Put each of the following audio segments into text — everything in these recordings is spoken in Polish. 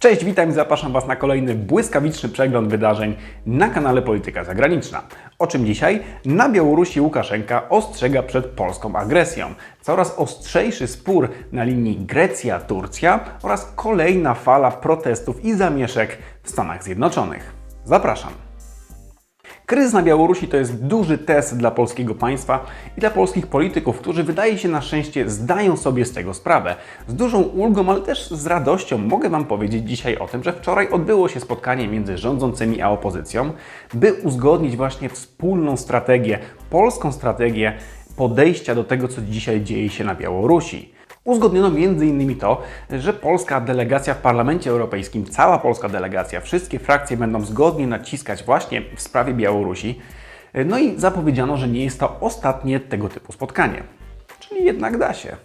Cześć, witam i zapraszam Was na kolejny błyskawiczny przegląd wydarzeń na kanale Polityka Zagraniczna. O czym dzisiaj? Na Białorusi Łukaszenka ostrzega przed polską agresją. Coraz ostrzejszy spór na linii Grecja-Turcja oraz kolejna fala protestów i zamieszek w Stanach Zjednoczonych. Zapraszam. Kryzys na Białorusi to jest duży test dla polskiego państwa i dla polskich polityków, którzy wydaje się na szczęście zdają sobie z tego sprawę. Z dużą ulgą, ale też z radością mogę Wam powiedzieć dzisiaj o tym, że wczoraj odbyło się spotkanie między rządzącymi a opozycją, by uzgodnić właśnie wspólną strategię, polską strategię podejścia do tego, co dzisiaj dzieje się na Białorusi. Uzgodniono m.in. to, że polska delegacja w Parlamencie Europejskim, cała polska delegacja, wszystkie frakcje będą zgodnie naciskać właśnie w sprawie Białorusi. No i zapowiedziano, że nie jest to ostatnie tego typu spotkanie. Czyli jednak da się.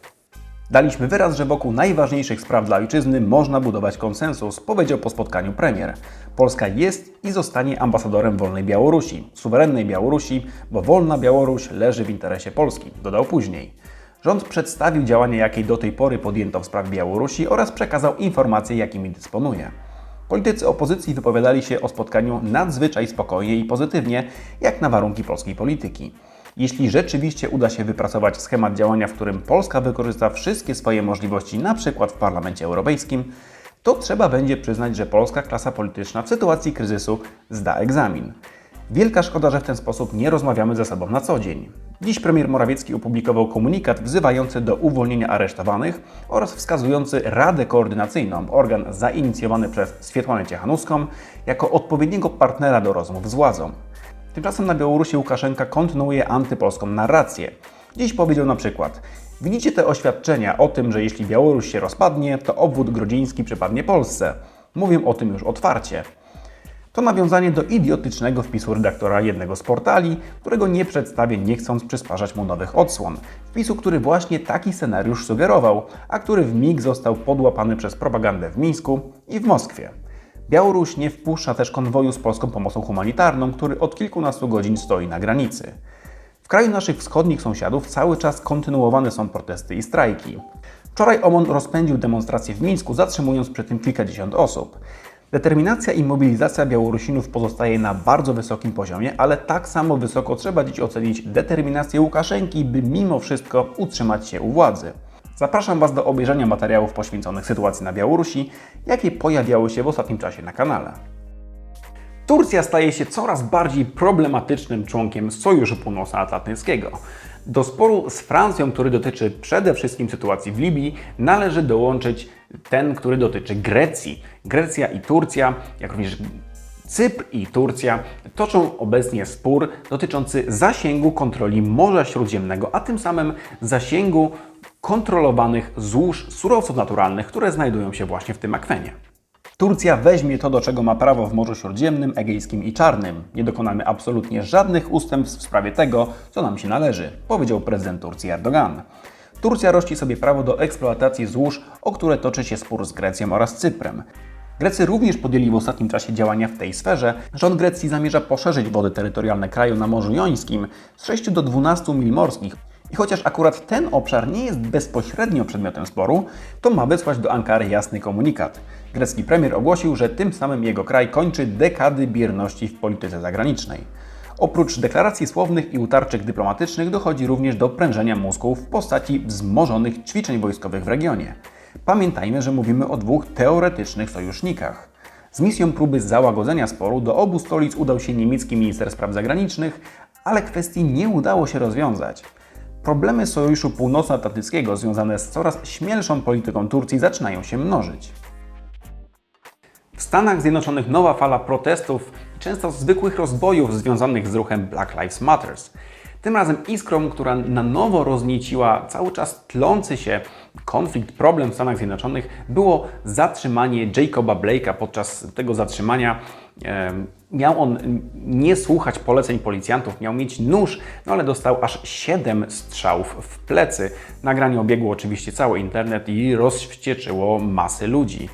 Daliśmy wyraz, że wokół najważniejszych spraw dla ojczyzny można budować konsensus, powiedział po spotkaniu premier. Polska jest i zostanie ambasadorem wolnej Białorusi, suwerennej Białorusi, bo wolna Białoruś leży w interesie Polski, dodał później. Rząd przedstawił działania, jakie do tej pory podjęto w sprawie Białorusi oraz przekazał informacje, jakimi dysponuje. Politycy opozycji wypowiadali się o spotkaniu nadzwyczaj spokojnie i pozytywnie, jak na warunki polskiej polityki. Jeśli rzeczywiście uda się wypracować schemat działania, w którym Polska wykorzysta wszystkie swoje możliwości, na przykład w Parlamencie Europejskim, to trzeba będzie przyznać, że polska klasa polityczna w sytuacji kryzysu zda egzamin. Wielka szkoda, że w ten sposób nie rozmawiamy ze sobą na co dzień. Dziś premier Morawiecki opublikował komunikat wzywający do uwolnienia aresztowanych oraz wskazujący Radę Koordynacyjną, organ zainicjowany przez Swietłanę Ciechanowską, jako odpowiedniego partnera do rozmów z władzą. Tymczasem na Białorusi Łukaszenka kontynuuje antypolską narrację. Dziś powiedział na przykład: Widzicie te oświadczenia o tym, że jeśli Białoruś się rozpadnie, to obwód grodziński przypadnie Polsce. Mówię o tym już otwarcie. To nawiązanie do idiotycznego wpisu redaktora jednego z portali, którego nie przedstawię, nie chcąc przysparzać mu nowych odsłon. Wpisu, który właśnie taki scenariusz sugerował, a który w mig został podłapany przez propagandę w Mińsku i w Moskwie. Białoruś nie wpuszcza też konwoju z polską pomocą humanitarną, który od kilkunastu godzin stoi na granicy. W kraju naszych wschodnich sąsiadów cały czas kontynuowane są protesty i strajki. Wczoraj OMON rozpędził demonstracje w Mińsku, zatrzymując przy tym kilkadziesiąt osób. Determinacja i mobilizacja Białorusinów pozostaje na bardzo wysokim poziomie, ale tak samo wysoko trzeba dziś ocenić determinację Łukaszenki, by mimo wszystko utrzymać się u władzy. Zapraszam Was do obejrzenia materiałów poświęconych sytuacji na Białorusi, jakie pojawiały się w ostatnim czasie na kanale. Turcja staje się coraz bardziej problematycznym członkiem Sojuszu Północnoatlantyckiego. Do sporu z Francją, który dotyczy przede wszystkim sytuacji w Libii, należy dołączyć ten, który dotyczy Grecji. Grecja i Turcja, jak również Cypr i Turcja toczą obecnie spór dotyczący zasięgu kontroli Morza Śródziemnego, a tym samym zasięgu kontrolowanych złóż surowców naturalnych, które znajdują się właśnie w tym akwenie. Turcja weźmie to, do czego ma prawo w Morzu Śródziemnym, Egejskim i Czarnym. Nie dokonamy absolutnie żadnych ustępstw w sprawie tego, co nam się należy, powiedział prezydent Turcji Erdogan. Turcja rości sobie prawo do eksploatacji złóż, o które toczy się spór z Grecją oraz Cyprem. Grecy również podjęli w ostatnim czasie działania w tej sferze. Rząd Grecji zamierza poszerzyć wody terytorialne kraju na Morzu Jońskim z 6 do 12 mil morskich. I chociaż akurat ten obszar nie jest bezpośrednio przedmiotem sporu, to ma wysłać do Ankary jasny komunikat. Grecki premier ogłosił, że tym samym jego kraj kończy dekady bierności w polityce zagranicznej. Oprócz deklaracji słownych i utarczych dyplomatycznych dochodzi również do prężenia mózgu w postaci wzmożonych ćwiczeń wojskowych w regionie. Pamiętajmy, że mówimy o dwóch teoretycznych sojusznikach. Z misją próby załagodzenia sporu do obu stolic udał się niemiecki minister spraw zagranicznych, ale kwestii nie udało się rozwiązać. Problemy Sojuszu Północnoatlantyckiego związane z coraz śmielszą polityką Turcji zaczynają się mnożyć. W Stanach Zjednoczonych nowa fala protestów, często zwykłych rozbojów związanych z ruchem Black Lives Matter. Tym razem iskrą, która na nowo roznieciła cały czas tlący się konflikt, problem w Stanach Zjednoczonych, było zatrzymanie Jacoba Blake'a. Podczas tego zatrzymania miał on nie słuchać poleceń policjantów, miał mieć nóż, no ale dostał aż 7 strzałów w plecy. Nagranie obiegło oczywiście cały internet i rozwścieczyło masy ludzi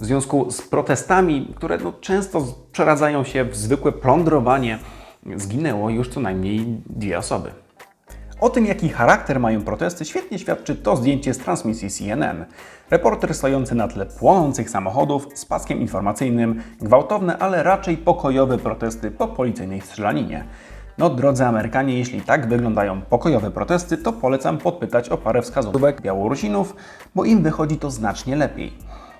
w związku z protestami, które no, często przeradzają się w zwykłe plądrowanie, zginęło już co najmniej dwie osoby. O tym, jaki charakter mają protesty, świetnie świadczy to zdjęcie z transmisji CNN. Reporter stojący na tle płonących samochodów z paskiem informacyjnym, gwałtowne, ale raczej pokojowe protesty po policyjnej strzelaninie. No, drodzy Amerykanie, jeśli tak wyglądają pokojowe protesty, to polecam podpytać o parę wskazówek Białorusinów, bo im wychodzi to znacznie lepiej.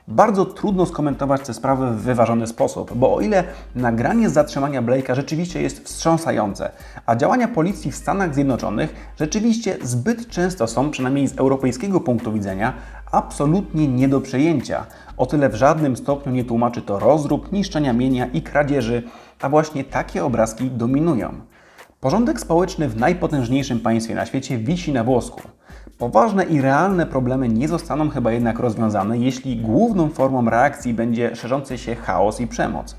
Bardzo trudno skomentować tę sprawę w wyważony sposób, bo o ile nagranie zatrzymania Blake'a rzeczywiście jest wstrząsające, a działania policji w Stanach Zjednoczonych rzeczywiście zbyt często są, przynajmniej z europejskiego punktu widzenia, absolutnie nie do przejęcia, o tyle w żadnym stopniu nie tłumaczy to rozrób, niszczenia mienia i kradzieży, a właśnie takie obrazki dominują. Porządek społeczny w najpotężniejszym państwie na świecie wisi na włosku. Poważne i realne problemy nie zostaną chyba jednak rozwiązane, jeśli główną formą reakcji będzie szerzący się chaos i przemoc.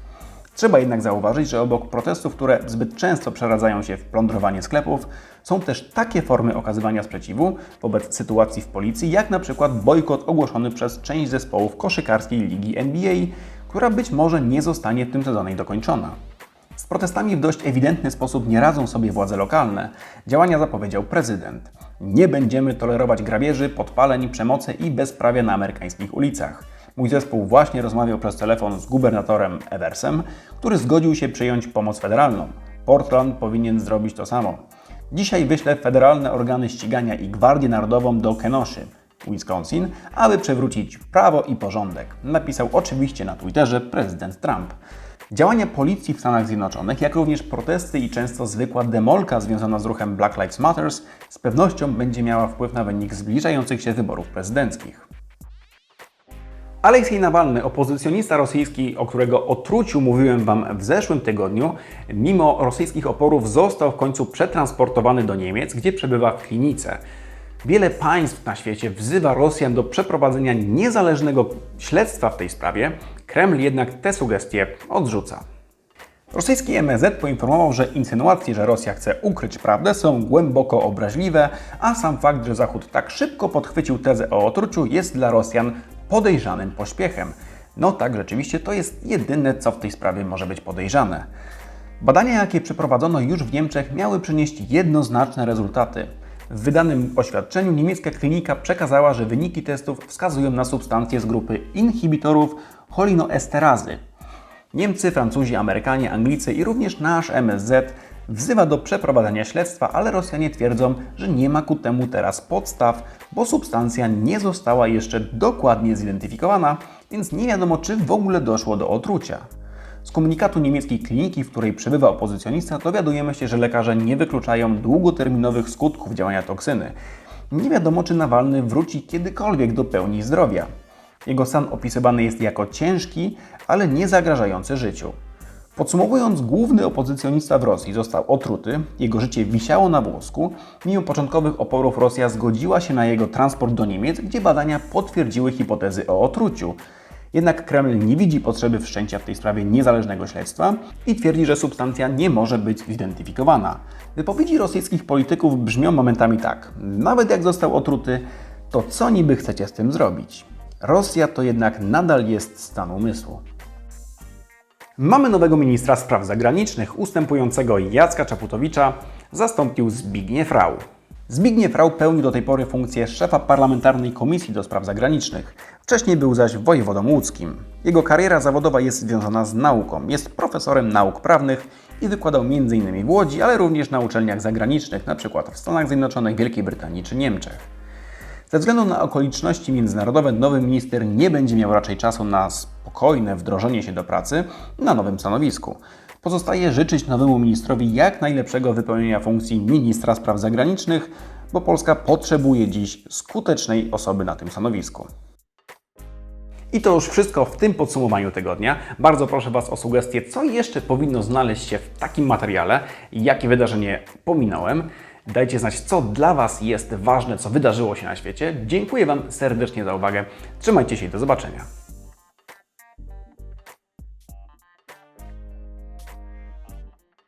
Trzeba jednak zauważyć, że obok protestów, które zbyt często przeradzają się w plądrowanie sklepów, są też takie formy okazywania sprzeciwu wobec sytuacji w policji, jak na przykład bojkot ogłoszony przez część zespołów koszykarskiej ligi NBA, która być może nie zostanie w tym sezonie dokończona. Z protestami w dość ewidentny sposób nie radzą sobie władze lokalne. Działania zapowiedział prezydent. Nie będziemy tolerować grabieży, podpaleń, przemocy i bezprawia na amerykańskich ulicach. Mój zespół właśnie rozmawiał przez telefon z gubernatorem Eversem, który zgodził się przyjąć pomoc federalną. Portland powinien zrobić to samo. Dzisiaj wyślę federalne organy ścigania i Gwardię Narodową do Kenosha, Wisconsin, aby przywrócić prawo i porządek. Napisał oczywiście na Twitterze prezydent Trump. Działania policji w Stanach Zjednoczonych, jak również protesty i często zwykła demolka związana z ruchem Black Lives Matter z pewnością będzie miała wpływ na wynik zbliżających się wyborów prezydenckich. Aleksiej Nawalny, opozycjonista rosyjski, o którego otruciu mówiłem Wam w zeszłym tygodniu, mimo rosyjskich oporów został w końcu przetransportowany do Niemiec, gdzie przebywa w klinice. Wiele państw na świecie wzywa Rosjan do przeprowadzenia niezależnego śledztwa w tej sprawie. Kreml jednak te sugestie odrzuca. Rosyjski MSZ poinformował, że insynuacje, że Rosja chce ukryć prawdę, są głęboko obraźliwe, a sam fakt, że Zachód tak szybko podchwycił tezę o otruciu, jest dla Rosjan podejrzanym pośpiechem. No tak, rzeczywiście to jest jedyne, co w tej sprawie może być podejrzane. Badania, jakie przeprowadzono już w Niemczech, miały przynieść jednoznaczne rezultaty. W wydanym oświadczeniu niemiecka klinika przekazała, że wyniki testów wskazują na substancje z grupy inhibitorów cholinoesterazy. Niemcy, Francuzi, Amerykanie, Anglicy i również nasz MSZ wzywa do przeprowadzenia śledztwa, ale Rosjanie twierdzą, że nie ma ku temu teraz podstaw, bo substancja nie została jeszcze dokładnie zidentyfikowana, więc nie wiadomo, czy w ogóle doszło do otrucia. Z komunikatu niemieckiej kliniki, w której przebywa opozycjonista, dowiadujemy się, że lekarze nie wykluczają długoterminowych skutków działania toksyny. Nie wiadomo, czy Nawalny wróci kiedykolwiek do pełni zdrowia. Jego stan opisywany jest jako ciężki, ale nie zagrażający życiu. Podsumowując, główny opozycjonista w Rosji został otruty, jego życie wisiało na włosku. Mimo początkowych oporów Rosja zgodziła się na jego transport do Niemiec, gdzie badania potwierdziły hipotezy o otruciu. Jednak Kreml nie widzi potrzeby wszczęcia w tej sprawie niezależnego śledztwa i twierdzi, że substancja nie może być zidentyfikowana. Wypowiedzi rosyjskich polityków brzmią momentami tak: nawet jak został otruty, to co niby chcecie z tym zrobić? Rosja to jednak nadal jest stan umysłu. Mamy nowego ministra spraw zagranicznych, ustępującego Jacka Czaputowicza, zastąpił Zbigniew Rau. Zbigniew Rau pełnił do tej pory funkcję szefa parlamentarnej komisji do spraw zagranicznych. Wcześniej był zaś wojewodą łódzkim. Jego kariera zawodowa jest związana z nauką. Jest profesorem nauk prawnych i wykładał m.in. w Łodzi, ale również na uczelniach zagranicznych, np. w Stanach Zjednoczonych, Wielkiej Brytanii czy Niemczech. Ze względu na okoliczności międzynarodowe nowy minister nie będzie miał raczej czasu na spokojne wdrożenie się do pracy na nowym stanowisku. Pozostaje życzyć nowemu ministrowi jak najlepszego wypełnienia funkcji ministra spraw zagranicznych, bo Polska potrzebuje dziś skutecznej osoby na tym stanowisku. I to już wszystko w tym podsumowaniu tygodnia. Bardzo proszę Was o sugestie, co jeszcze powinno znaleźć się w takim materiale, jakie wydarzenie pominąłem. Dajcie znać, co dla Was jest ważne, co wydarzyło się na świecie. Dziękuję Wam serdecznie za uwagę. Trzymajcie się i do zobaczenia.